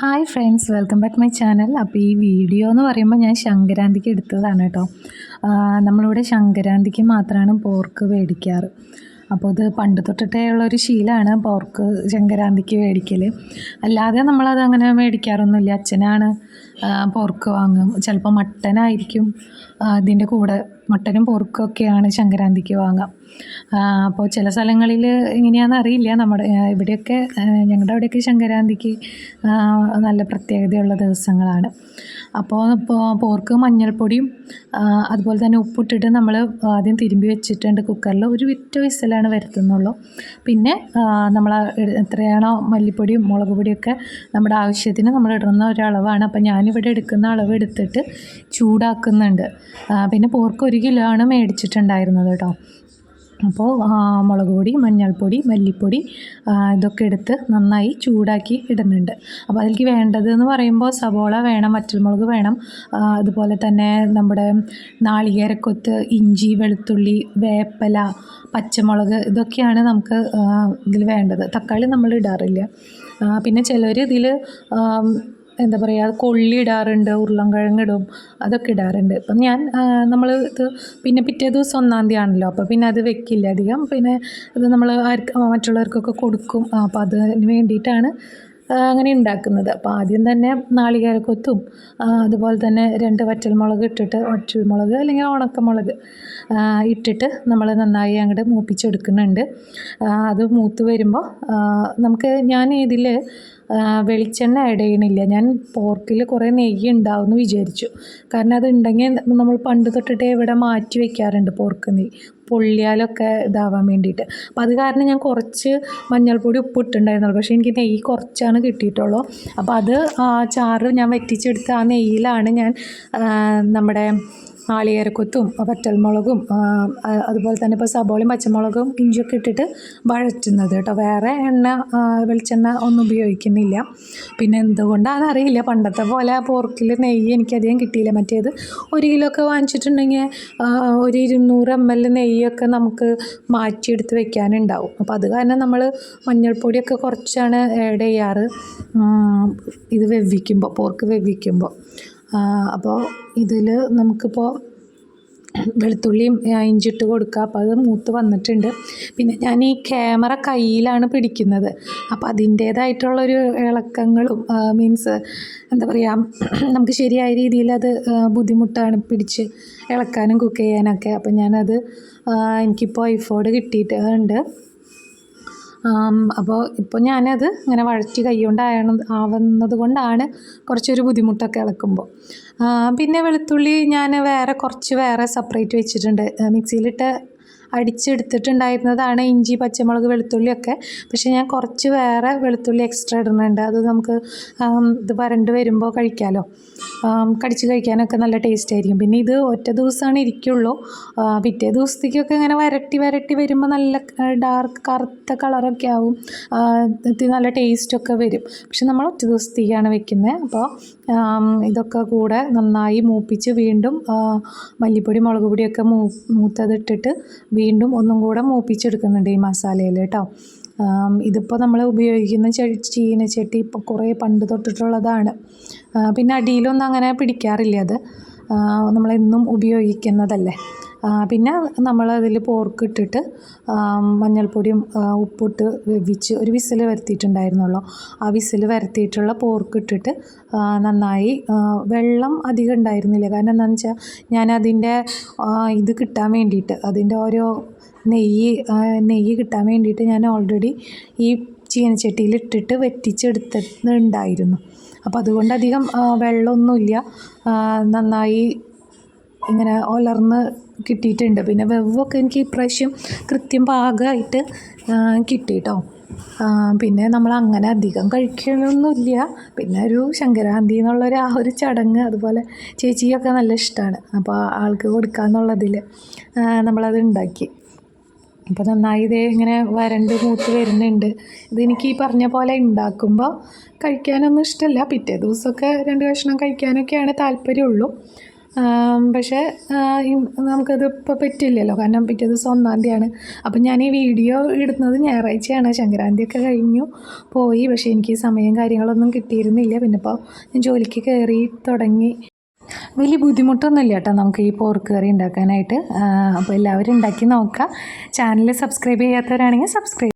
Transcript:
Hi friends welcome back my channel അപ്പോൾ ഈ video എന്ന് പറയുമ്പോൾ ഞാൻ ശങ്കരാന്തിക്ക് എടുത്തതാണ് കേട്ടോ. നമ്മളിവിടെ ശങ്കരാന്തിക്ക് മാത്രമാണ് പോർക്ക് മേടിക്കാറ് അപ്പോൾ ഇത് പണ്ട് തൊട്ടിട്ടേ ഉള്ളൊരു ശീലമാണ് പോർക്ക് ശങ്കരാന്തിക്ക് മേടിക്കൽ അല്ലാതെ നമ്മളത് അങ്ങനെ മേടിക്കാറൊന്നുമില്ല അച്ഛനാണ് പോർക്ക് വാങ്ങും. ചിലപ്പോൾ മട്ടനായിരിക്കും ഇതിന്റെ കൂടെ മട്ടനും പോർക്കും ഒക്കെയാണ് സംക്രാന്തിക്ക് വാങ്ങുക ആ, അപ്പോൾ ചില സ്ഥലങ്ങളിൽ എങ്ങനെയാണെന്ന് അറിയില്ല. നമ്മുടെ ഇവിടെയൊക്കെ ഞങ്ങളുടെ അവിടെയൊക്കെ സംക്രാന്തിക്ക് നല്ല പ്രത്യേകതയുള്ള ദിവസങ്ങളാണ്. അപ്പോൾ പോർക്ക് മഞ്ഞൾപ്പൊടിയും അതുപോലെ തന്നെ ഉപ്പിട്ടിട്ട് നമ്മൾ ആദ്യം തിരുമ്പി വെച്ചിട്ടുണ്ട് കുക്കറിൽ ഒരു വിറ്റ വിസലാണ് വരുത്തുന്നുള്ളൂ. പിന്നെ നമ്മൾ എത്രയാണോ മല്ലിപ്പൊടിയും മുളക് പൊടിയൊക്കെ നമ്മുടെ ആവശ്യത്തിന് നമ്മൾ ഇടുന്ന ഒരളവാണ്. അപ്പോൾ ഞാനിവിടെ എടുക്കുന്ന അളവ് എടുത്തിട്ട് ചൂടാക്കുന്നുണ്ട് പിന്നെ പോർക്ക് ഒരു കിലോ ആണ് മേടിച്ചിട്ടുണ്ടായിരുന്നത് കേട്ടോ. അപ്പോൾ മുളക് പൊടി മഞ്ഞൾപ്പൊടി മല്ലിപ്പൊടി ഇതൊക്കെ എടുത്ത് നന്നായി ചൂടാക്കി ഇടുന്നുണ്ട്. അപ്പോൾ അതിലേക്ക് വേണ്ടത് എന്ന് പറയുമ്പോൾ സവോള വേണം വറ്റൽമുളക് വേണം. അതുപോലെ തന്നെ നമ്മുടെ നാളികേരക്കൊത്ത് ഇഞ്ചി വെളുത്തുള്ളി വേപ്പല പച്ചമുളക് ഇതൊക്കെയാണ് നമുക്ക് ഇതിൽ വേണ്ടത്. തക്കാളി നമ്മൾ ഇടാറില്ല. പിന്നെ ചിലർ ഇതിൽ എന്താ പറയുക കൊള്ളി ഇടാറുണ്ട് ഉരുളൻകിഴങ്ങിടും അതൊക്കെ ഇടാറുണ്ട്. അപ്പം ഞാൻ നമ്മൾ ഇത് പിന്നെ പിറ്റേ ദിവസം ഒന്നാം തീയതി ആണല്ലോ അപ്പോൾ പിന്നെ അത് വെക്കില്ല അധികം. പിന്നെ ഇത് നമ്മൾ ആർക്ക് മറ്റുള്ളവർക്കൊക്കെ കൊടുക്കും. അപ്പോൾ അതിന് വേണ്ടിയിട്ടാണ് അങ്ങനെ ഉണ്ടാക്കുന്നത്. അപ്പോൾ ആദ്യം തന്നെ നാളികേരക്കൊത്തും കൊത്തും അതുപോലെ തന്നെ രണ്ട് വറ്റൽമുളക് ഇട്ടിട്ട് വറ്റൽമുളക് അല്ലെങ്കിൽ ഉണക്കമുളക് ഇട്ടിട്ട് നമ്മൾ നന്നായി അങ്ങോട്ട് മൂപ്പിച്ചെടുക്കുന്നുണ്ട്. അത് മൂത്ത് വരുമ്പോൾ നമുക്ക് ഞാൻ ഇതിൽ വെളിച്ചെണ്ണ ആഡ് ചെയ്യണില്ല. ഞാൻ പോർക്കിൽ കുറേ നെയ്യ് ഉണ്ടാവും എന്ന് വിചാരിച്ചു. കാരണം അത് ഉണ്ടെങ്കിൽ നമ്മൾ പണ്ട് തൊട്ടിട്ടേ ഇവിടെ മാറ്റി വെക്കാറുണ്ട് പോർക്ക് നെയ്യ്. പൊള്ളിയാലൊക്കെ ഇതാവാൻ വേണ്ടിയിട്ട്. അപ്പം അത് കാരണം ഞാൻ കുറച്ച് മഞ്ഞൾപ്പൊടി ഉപ്പ് ഇട്ടുണ്ടായിരുന്നുള്ളൂ പക്ഷേ എനിക്ക് നെയ്യ് കുറച്ചാണ് കിട്ടിയിട്ടുള്ളൂ. അപ്പോൾ അത് ചാറ് ഞാൻ വറ്റിച്ചെടുത്ത് ആ നെയ്യിലാണ് ഞാൻ നമ്മുടെ നാളികേരക്കൊത്തും വറ്റൽമുളകും അതുപോലെ തന്നെ ഇപ്പോൾ സബോളയും പച്ചമുളകും ഇഞ്ചിയൊക്കെ ഇട്ടിട്ട് വഴറ്റുന്നത് കേട്ടോ. വേറെ എണ്ണ വെളിച്ചെണ്ണ ഒന്നും ഉപയോഗിക്കുന്നില്ല. പിന്നെ എന്തുകൊണ്ടാണെന്ന് അറിയില്ല. പണ്ടത്തെ പോലെ പോർക്കിൽ നെയ്യ് എനിക്കധികം കിട്ടിയില്ല. മറ്റേത് ഒരു കിലോ ഒക്കെ വാങ്ങിച്ചിട്ടുണ്ടെങ്കിൽ ഒരു ഇരുന്നൂറ് എം എൽ നെയ്യൊക്കെ നമുക്ക് മാറ്റിയെടുത്ത് വെക്കാനുണ്ടാവും. അപ്പോൾ അത് കാരണം നമ്മൾ മഞ്ഞൾപ്പൊടിയൊക്കെ കുറച്ചാണ് ആഡ് ചെയ്യാറ്. ഇത് വെവ്വിക്കുമ്പോൾ പോർക്ക് വെവിക്കുമ്പോൾ അപ്പോൾ ഇതിൽ നമുക്കിപ്പോൾ വെളുത്തുള്ളിയും ഇഞ്ചിട്ട് കൊടുക്കുക അപ്പോൾ അത് മൂത്ത് വന്നിട്ടുണ്ട്. പിന്നെ ഞാൻ ഈ ക്യാമറ കയ്യിലാണ് പിടിക്കുന്നത്. അപ്പോൾ അതിന്റേതായിട്ടുള്ളൊരു ഇളക്കങ്ങളും മീൻസ് എന്താ പറയുക നമുക്ക് ശരിയായ രീതിയിൽ അത് ബുദ്ധിമുട്ടാണ് പിടിച്ച് ഇളക്കാനും കുക്ക് ചെയ്യാനൊക്കെ. അപ്പോൾ ഞാനത് എനിക്കിപ്പോൾ ഐഫോഡ് കിട്ടിയിട്ടുണ്ട്. അപ്പോൾ ഇപ്പോൾ ഞാനത് ഇങ്ങനെ വഴറ്റി കൈകൊണ്ട് ആയണ ആവുന്നത് കൊണ്ടാണ് കുറച്ചൊരു ബുദ്ധിമുട്ടൊക്കെ ഇളക്കുമ്പോൾ പിന്നെ വെളുത്തുള്ളി ഞാൻ വേറെ കുറച്ച് വേറെ സെപ്പറേറ്റ് വെച്ചിട്ടുണ്ട്. മിക്സിയിലിട്ട് അടിച്ചെടുത്തിട്ടുണ്ടായിരുന്നതാണ് ഇഞ്ചി പച്ചമുളക് വെളുത്തുള്ളിയൊക്കെ. പക്ഷേ ഞാൻ കുറച്ച് വേറെ വെളുത്തുള്ളി എക്സ്ട്രാ ഇടുന്നുണ്ട്. അത് നമുക്ക് ഇത് വരണ്ട് വരുമ്പോൾ കഴിക്കാമല്ലോ കടിച്ച് കഴിക്കാനൊക്കെ നല്ല ടേസ്റ്റ് ആയിരിക്കും. പിന്നെ ഇത് ഒറ്റ ദിവസമാണ് ഇരിക്കുള്ളൂ. പിറ്റേ ദിവസത്തേക്കൊക്കെ ഇങ്ങനെ വരട്ടി വരട്ടി വരുമ്പോൾ നല്ല ഡാർക്ക് കറുത്ത കളറൊക്കെ ആവും. നല്ല ടേസ്റ്റൊക്കെ വരും. പക്ഷെ നമ്മൾ ഒറ്റ ദിവസത്തേക്കാണ് വെക്കുന്നത് അപ്പോൾ ഇതൊക്കെ കൂടെ നന്നായി മൂപ്പിച്ച് വീണ്ടും മല്ലിപ്പൊടി മുളക് പൊടിയൊക്കെ മൂ മൂത്തതിട്ടിട്ട് വീണ്ടും ഒന്നും കൂടെ മൂപ്പിച്ചെടുക്കുന്നുണ്ട് ഈ മസാലയിൽ കേട്ടോ. ഇതിപ്പോൾ നമ്മൾ ഉപയോഗിക്കുന്ന ചീനച്ചട്ടി ഇപ്പോൾ കുറേ പണ്ട് തൊട്ടിട്ടുള്ളതാണ്. പിന്നെ അടിയിലൊന്നും അങ്ങനെ പിടിക്കാറില്ല അത്. നമ്മളെന്നും ഉപയോഗിക്കുന്നതല്ലേ. പിന്നെ നമ്മളതിൽ പോർക്ക് ഇട്ടിട്ട് മഞ്ഞൾപ്പൊടിയും ഉപ്പിട്ട് വെവിച്ച് ഒരു വിസിൽ വരുത്തിയിട്ടുണ്ടായിരുന്നുള്ളൂ. ആ വിസിൽ വരുത്തിയിട്ടുള്ള പോർക്ക് ഇട്ടിട്ട് നന്നായി വെള്ളം അധികം ഉണ്ടായിരുന്നില്ല. കാരണം എന്താണെന്ന് വെച്ചാൽ ഞാനതിന്റെ ഇത് കിട്ടാൻ വേണ്ടിയിട്ട് അതിന്റെ ഓരോ നെയ്യ് നെയ്യ് കിട്ടാൻ വേണ്ടിയിട്ട് ഞാൻ ഓൾറെഡി ഈ ചീനച്ചട്ടിയിൽ ഇട്ടിട്ട് വെറ്റിച്ചെടുത്തുണ്ടായിരുന്നു അപ്പോൾ അതുകൊണ്ട് അധികം വെള്ളമൊന്നുമില്ല. നന്നായി ഇങ്ങനെ ഒലർന്ന് കിട്ടിയിട്ടുണ്ട്. പിന്നെ വെവ്വൊക്കെ എനിക്ക് ഇപ്രാവശ്യം കൃത്യം പാകമായിട്ട് കിട്ടി കേട്ടോ പിന്നെ നമ്മൾ അങ്ങനെ അധികം കഴിക്കണമൊന്നുമില്ല പിന്നെ ഒരു ശങ്കരാന്തി എന്നുള്ളൊരു ആ ഒരു ചടങ്ങ് അതുപോലെ ചേച്ചിയൊക്കെ നല്ല ഇഷ്ടമാണ് അപ്പോൾ ആൾക്ക് കൊടുക്കാന്നുള്ളതിൽ നമ്മളത് ഉണ്ടാക്കി. അപ്പോൾ നന്നായി ഇതേ ഇങ്ങനെ വരണ്ട് മൂത്ത് വരുന്നുണ്ട്. ഇതെനിക്ക് ഈ പറഞ്ഞ പോലെ ഉണ്ടാക്കുമ്പോൾ കഴിക്കാനൊന്നും ഇഷ്ടമല്ല പിറ്റേ ദിവസമൊക്കെ രണ്ട് കഷ്ണം കഴിക്കാനൊക്കെയാണ് താല്പര്യമുള്ളൂ. പക്ഷേ നമുക്കത് ഇപ്പോൾ പറ്റില്ലല്ലോ. കാരണം പിറ്റേ ദിവസം ഒന്നാം തീയതിയാണ്. അപ്പം ഞാൻ ഈ വീഡിയോ ഇടുന്നത് ഞായറാഴ്ചയാണ്. സംക്രാന്തിയൊക്കെ കഴിഞ്ഞു പോയി. പക്ഷേ എനിക്ക് സമയം കാര്യങ്ങളൊന്നും കിട്ടിയിരുന്നില്ല. പിന്നെ ഇപ്പോൾ ഞാൻ ജോലിക്ക് കയറി തുടങ്ങി. വലിയ ബുദ്ധിമുട്ടൊന്നുമില്ല കേട്ടോ നമുക്ക് ഈ പോർക്ക് കറി ഉണ്ടാക്കാനായിട്ട്. അപ്പോൾ എല്ലാവരും ഉണ്ടാക്കി നോക്കുക. ചാനൽ സബ്സ്ക്രൈബ് ചെയ്യാത്തവരാണെങ്കിൽ സബ്സ്ക്രൈബ്